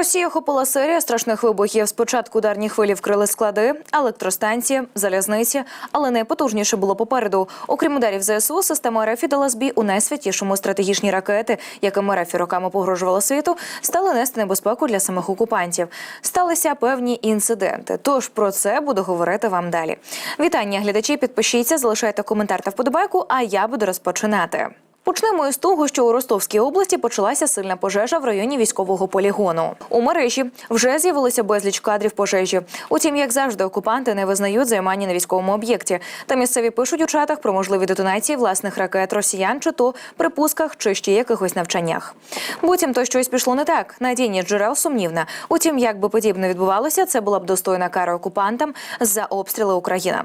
Росія охопила серія страшних вибухів. Спочатку ударні хвилі вкрили склади, електростанції, залізниці, але найпотужніше було попереду. Окрім ударів ЗСУ, система РФ дала збій у найсвятішому стратегічні ракети, якими РФ роками погрожувала світу, стали нести небезпеку для самих окупантів. Сталися певні інциденти. Тож про це буду говорити вам далі. Вітання, глядачі. Підпишіться, залишайте коментар та вподобайку. А я буду розпочинати. Почнемо із того, що у Ростовській області почалася сильна пожежа в районі військового полігону. У мережі вже з'явилося безліч кадрів пожежі. Утім, як завжди, окупанти не визнають займання на військовому об'єкті. Та місцеві пишуть у чатах про можливі детонації власних ракет росіян, чи то при пусках, чи ще якихось навчаннях. Буцім то щось пішло не так. Надійність джерел сумнівна. Утім, як би подібно відбувалося, це була б достойна кара окупантам за обстріли України.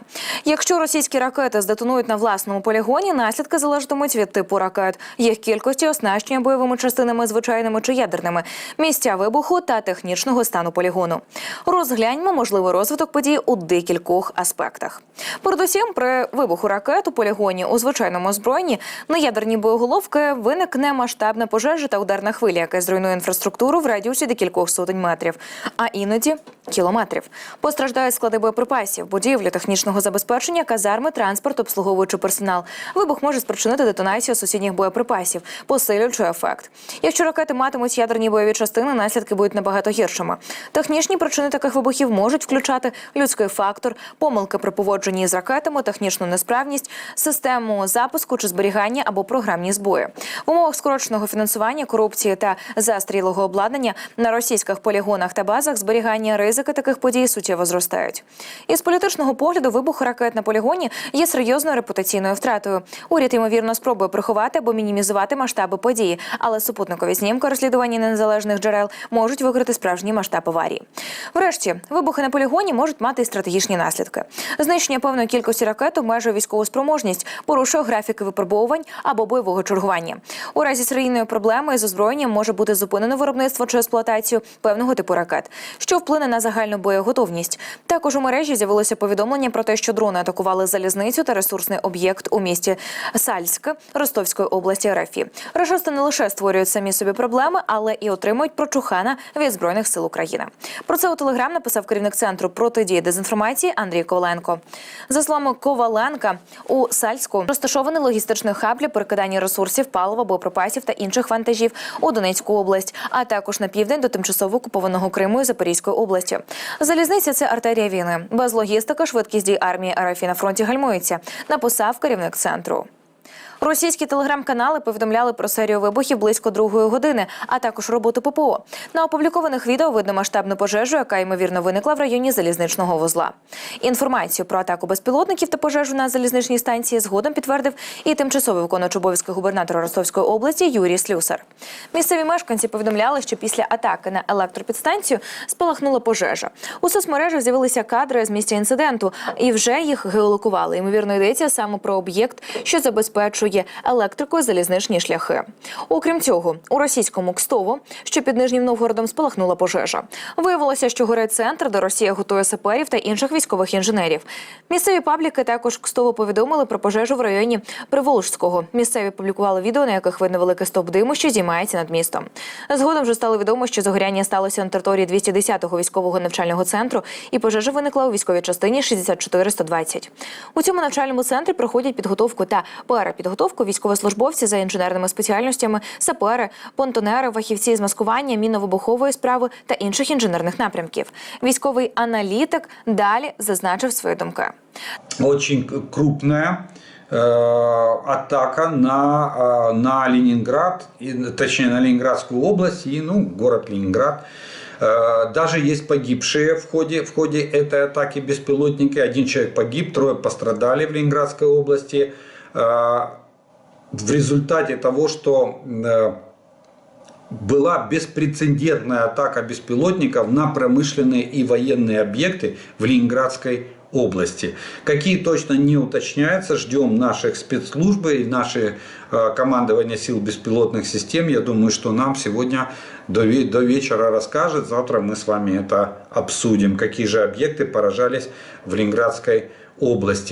Якщо російські ракети здетонують на власному полігоні, наслідки залежатимуть від типу ракет, їх кількості, оснащення бойовими частинами, звичайними чи ядерними, місця вибуху та технічного стану полігону. Розгляньмо можливий розвиток подій у декількох аспектах. Передусім, при вибуху ракет у полігоні у звичайному озброєнні на ядерні боєголовки виникне масштабна пожежа та ударна хвиля, яка зруйнує інфраструктуру в радіусі декількох сотень метрів, а іноді кілометрів. Постраждають склади боєприпасів, будівлі технічного забезпечення, казарми, транспорт, обслуговуючий персонал. Вибух може спричинити детонацію сусідніх боєприпасів, посилюючи ефект. Якщо ракети матимуть ядерні бойові частини, наслідки будуть набагато гіршими. Технічні причини таких вибухів можуть включати людський фактор, помилки при поводженні з ракетами, технічну несправність, систему запуску чи зберігання або програмні збої. В умовах скороченого фінансування, корупції та застрілого обладнання на російських полігонах та базах зберігання ризики таких подій суттєво зростають. Із політичного погляду вибух ракет на полігоні є серйозною репутаційною втратою. Уряд ймовірно спробує приховати або мінімізувати масштаби події, але супутникові знімки розслідування незалежних джерел можуть викрити справжній масштаб аварії. Врешті, вибухи на полігоні можуть мати й стратегічні наслідки. Знищення певної кількості ракет обмежує військову спроможність, порушує графіки випробовувань або бойового чергування. У разі серійної проблеми з озброєнням може бути зупинено виробництво чи експлуатацію певного типу ракет, що вплине на загальну боєготовність. Також у мережі з'явилося повідомлення про те, що дрони атакували залізницю та ресурсний об'єкт у місті Сальськ Ростовської області РФ. Рашисти не лише створюють самі собі проблеми, але і отримують прочухана від збройних сил України. Про це у телеграм написав керівник центру протидії дезінформації Андрій Коваленко. За словами Коваленка, у Сальську розташований логістичний хаб для перекидання ресурсів, палива, боєприпасів та інших вантажів у Донецьку область, а також на південь до тимчасово окупованого Криму і Запорізької області. Залізниця це артерія війни. Без логістики швидкість дій армії РФ на фронті гальмується. Написав керівник центру. Російські телеграм-канали повідомляли про серію вибухів близько другої години, а також роботу ППО. На опублікованих відео видно масштабну пожежу, яка ймовірно виникла в районі залізничного вузла. Інформацію про атаку безпілотників та пожежу на залізничній станції згодом підтвердив і тимчасовий виконувач обов'язки губернатора Ростовської області Юрій Слюсар. Місцеві мешканці повідомляли, що після атаки на електропідстанцію спалахнула пожежа. У соцмережах з'явилися кадри з місця інциденту, і вже їх геолокували. Ймовірно, йдеться саме про об'єкт, що забезпечує електрикою залізничні шляхи. Окрім цього, у російському Кстово, що під Нижнім Новгородом спалахнула пожежа. Виявилося, що горить центр, де Росія готує саперів та інших військових інженерів. Місцеві пабліки також Кстово повідомили про пожежу в районі Приволжського. Місцеві публікували відео, на яких видно великий стовп диму, що здіймається над містом. Згодом вже стало відомо, що загоряння сталося на території 210-го військового навчального центру, і пожежа виникла у військовій частині 64-120. У цьому навчальному центрі проходять підготовку та перепідготовку військовослужбовці за інженерними спеціальностями, сапери, понтонери, фахівці з маскування, мінно-вибухової справи та інших інженерних напрямків. Військовий аналітик далі зазначив свої думки. очень крупная э, атака на, э, на Ленинград, и, точнее на Ленинградскую область и ну, город Ленинград. Э, Даже есть погибшие в ходе, в ходе этой атаки беспилотники. Один человек погиб, трое пострадали в Ленинградской области. В результате того, что э, была беспрецедентная атака беспилотников на промышленные и военные объекты в Ленинградской области. Какие точно не уточняются, ждем наших спецслужб и наше э, командование сил беспилотных систем. Я думаю, что нам сегодня до, до вечера расскажет. Завтра мы с вами это обсудим, какие же объекты поражались в Ленинградской области.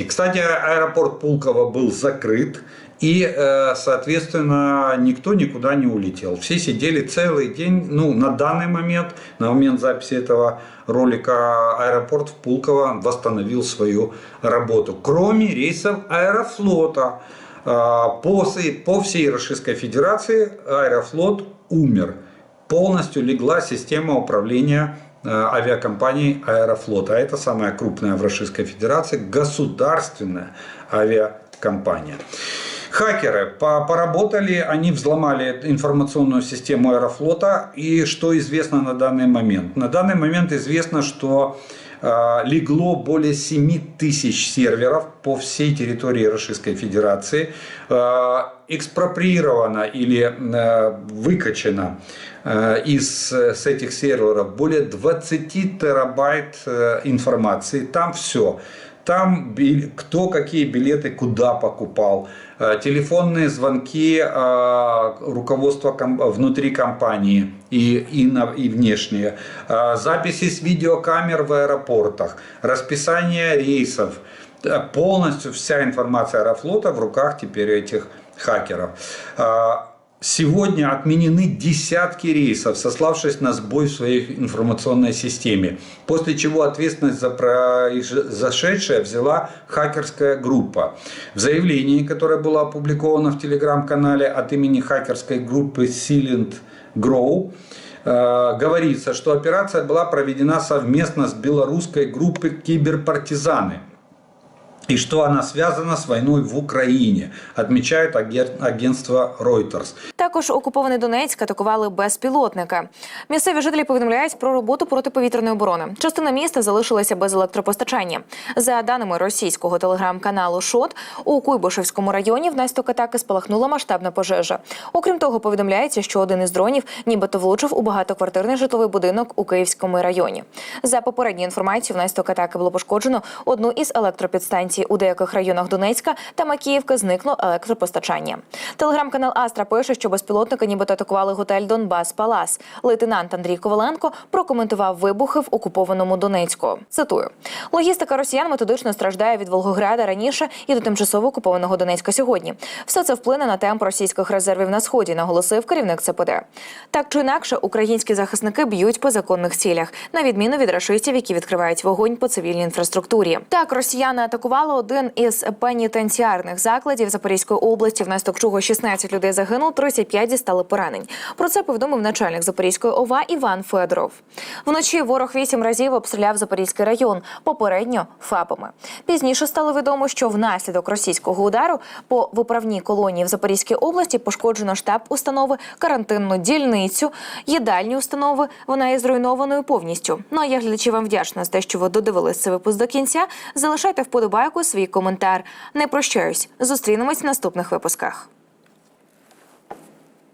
Кстати, аэропорт Пулково был закрыт И, э, соответственно, никто никуда не улетел. Все сидели целый день. Ну, на данный момент, на момент записи этого ролика, аэропорт в Пулково восстановил свою работу. Кроме рейсов Аэрофлота. Э, По, по всей Российской Федерации Аэрофлот умер. Полностью легла система управления э, авиакомпанией Аэрофлота. А это самая крупная в Российской Федерации государственная авиакомпания. Хакеры по- поработали, они взломали информационную систему Аэрофлота. И что известно на данный момент? На данный момент известно, что легло более 7 тысяч серверов по всей территории Российской Федерации. Э, экспроприировано или э, выкачано э, из э, с этих серверов более 20 терабайт э, информации. Там все. Там кто какие билеты куда покупал, э, телефонные звонки э, руководства внутри компании и, и, на- и внешние, э, записи с видеокамер в аэропортах, расписание рейсов, полностью вся информация Аэрофлота в руках теперь этих хакеров. Сегодня отменены десятки рейсов, сославшись на сбой в своей информационной системе. После чего ответственность за произошедшее взяла хакерская группа. В заявлении, которое было опубликовано в телеграм-канале от имени хакерской группы Silent Grow, э, говорится, что операция была проведена совместно с белорусской группой «Киберпартизаны» и что она связана с войной в Украине, отмечает агент- агентство Reuters. Також окупований Донецьк атакували безпілотника. Місцеві жителі повідомляють про роботу протиповітряної оборони. Частина міста залишилася без електропостачання. За даними російського телеграм-каналу ШОТ, у Куйбишевському районі внаслідок атаки спалахнула масштабна пожежа. Окрім того, повідомляється, що один із дронів нібито влучив у багатоквартирний житловий будинок у Київському районі. За попередньою інформацією, внаслідок атаки було пошкоджено одну із електропідстанцій у деяких районах Донецька та Макіївки зникло електропостачання. Телеграм-канал Астра пише, що безпілотники нібито атакували готель Донбас Палас. Лейтенант Андрій Коваленко прокоментував вибухи в окупованому Донецьку. Цитую: логістика росіян методично страждає від Волгограда раніше і до тимчасово окупованого Донецька сьогодні. Все це вплине на темп російських резервів на сході, наголосив керівник ЦПД. Так чи інакше, українські захисники б'ють по законних цілях, на відміну від рашистів, які відкривають вогонь по цивільній інфраструктурі. Так, росіяни атакували один із пенітенціарних закладів Запорізької області, внаслідок чого 16 людей загинуло, 35 дістали поранень. Про це повідомив начальник Запорізької ОВА Іван Федоров. Вночі ворог вісім разів обстріляв Запорізький район, попередньо ФАПами. Пізніше стало відомо, що внаслідок російського удару по виправній колонії в Запорізькій області пошкоджено штаб установи, карантинну дільницю, їдальні установи. Вона є зруйнованою повністю. Ну а я глядачі вам вдячна за те, що ви додивились цей випуск до кінця. Залишайте вподобайку свій коментар. Не прощаюсь. Зустрінемось в наступних випусках.